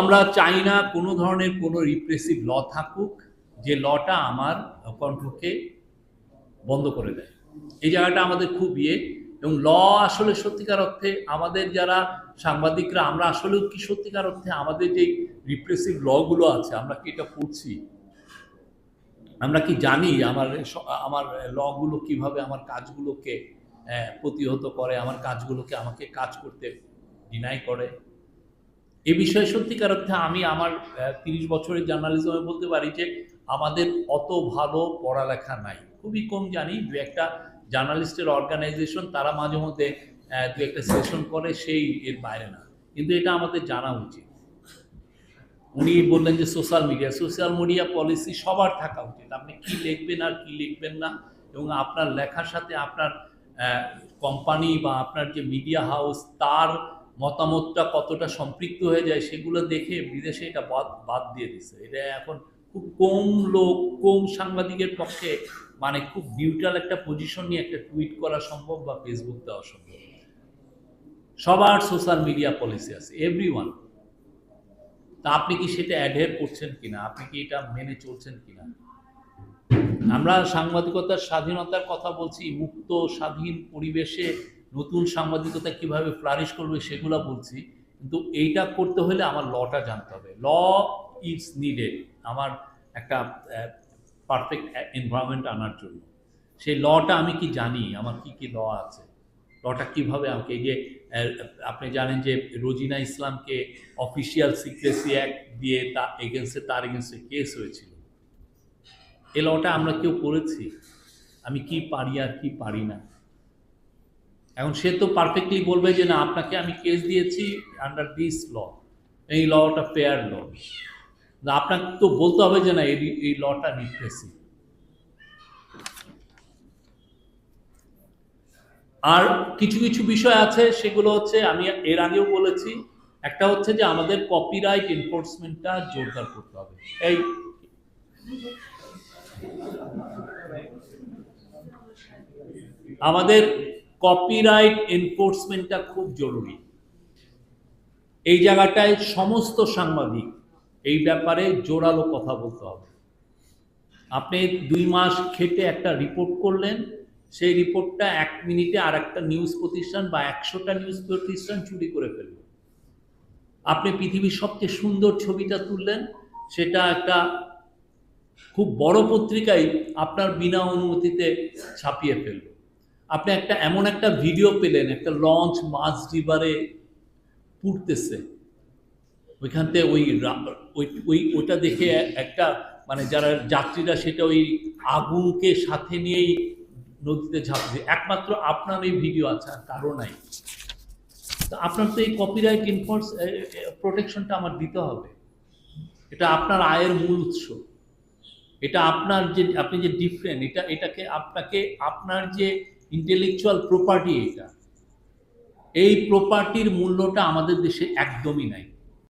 আমরা চাই না কোনো ধরনের কোনো রিপ্রেসিভ ল থাকুক, যে লটা আমার কণ্ঠকে বন্ধ করে দেয়। এই জায়গাটা আমাদের খুব ইয়ে এবং ল আসলে সত্যিকার অর্থে আমাদের যারা সাংবাদিকরা, আমরা আসলেও কি সত্যিকার অর্থে আমাদের যে রিপ্রেসিভ লগুলো আছে, আমরা কি এটা পড়ছি? আমরা কি জানি আমার আমার লগুলো কীভাবে আমার কাজগুলোকে প্রতিহত করে, আমার কাজগুলোকে আমাকে কাজ করতে ডিনাই করে? এ বিষয়ে সত্যিকার অর্থে আমি আমার তিরিশ বছরের জার্নালিজমে বলতে পারি যে আমাদের অত ভালো পড়ালেখা নাই। খুবই কম জানি, দু একটা জার্নালিস্টের অর্গানাইজেশন তারা মাঝে মধ্যে দু একটা সেশন করে, সেই এর বাইরে না। কিন্তু এটা আমাদের জানা উচিত। উনি বললেন যে social media social media policy সবার থাকা উচিত। আপনি কি লিখবেন আর কি লিখবেন না, এবং আপনার লেখার সাথে আপনার কোম্পানি বা আপনার যে মিডিয়া হাউস, তার মতামতটা কতটা সম্পৃক্ত হয়ে যায় সেগুলো দেখে বিদেশে এটা বাদ বাদ দিয়ে দিছে। এটা এখন খুব কম লোক, কম সাংবাদিকের পক্ষে মানে খুব নিউট্রাল একটা পজিশন নিয়ে একটা টুইট করা সম্ভব বা ফেসবুক দেওয়া সম্ভব। সবার সোশ্যাল মিডিয়া পলিসি আছে এভরি ওয়ান তা আপনি কি সেটা অ্যাডহের করছেন কিনা? আপনি কি এটা মেনে চলছেন কিনা? আমরা সাংবাদিকতার স্বাধীনতার কথা বলছি, মুক্ত, স্বাধীন পরিবেশে নতুন সাংবাদিকতা কীভাবে ফ্লারিশ করবে সেগুলো বলছি, কিন্তু এইটা করতে হলে আমার লটা জানতে হবে। ল ইজ নিডেড আমার একটা পারফেক্ট এনভায়রনমেন্ট আনার জন্য। সেই লটা আমি কি জানি? আমার কি কি ল আছে? লটা কীভাবে আমাকে যে আপনি জানেন যে রোজিনা ইসলামকে অফিসিয়াল সিক্রেসি অ্যাক্ট দিয়ে তা এগেনস্টে তার এগেনস্টে কেস হয়েছিল। এ লটা আমরা কেউ পড়েছি আমি কি পারি আর কি পারি না? এখন সে তো পারফেক্টলি বলবে যে না, আপনাকে আমি কেস দিয়েছি আন্ডার দিস ল এই লটা ফেয়ার ল আপনাকে তো বলতে হবে যে না, এই এই লটা রিপ্রেসিভ আর কিছু কিছু বিষয় আছে, সেগুলো হচ্ছে আমি এর আগেও বলেছি, একটা হচ্ছে যে আমাদের কপিরাইট এনফোর্সমেন্টটা জোরদার করতে হবে। এই আমাদের কপিরাইট এনফোর্সমেন্টটা খুব জরুরি। এই জায়গাটায় সমস্ত সাংবাদিক, এই ব্যাপারে জোরালো কথা বলতে হবে। আপনি দুই মাস খেটে একটা রিপোর্ট করলেন, সেই রিপোর্টটা এক মিনিটে আর একটা নিউজ প্রতিষ্ঠান বা একশোটা নিউজ প্রতিষ্ঠান চুরি করে ফেলল। আপনি পৃথিবীর সবচেয়ে সুন্দর ছবিটা তুললেন, সেটা একটা খুব বড় পত্রিকায় আপনার বিনা অনুমতিতে ছাপিয়ে ফেলল। আপনি একটা এমন একটা ভিডিও পেলেন, একটা লঞ্চ মাছ রিভারে পুড়তেছে। ওইখান থেকে ওই ওই ওই ওটা দেখে একটা মানে যারা যাত্রীরা সেটা ওই আগুনকে সাথে নিয়েই নদীতে ঝাঁপছে একমাত্র আপনার এই ভিডিও আছে, আর কারও নাই। তো আপনার তো এই কপিরাইট ইনফোর্স প্রোটেকশনটা আমার দিতে হবে। এটা আপনার আয়ের মূল উৎস। এটা আপনার যে, আপনি যে ডিফারেন্ট এটা, এটাকে আপনাকে, আপনার যে ইন্টেলেকচুয়াল প্রপার্টি এটা। এই প্রপার্টির মূল্যটা আমাদের দেশে একদমই নাই।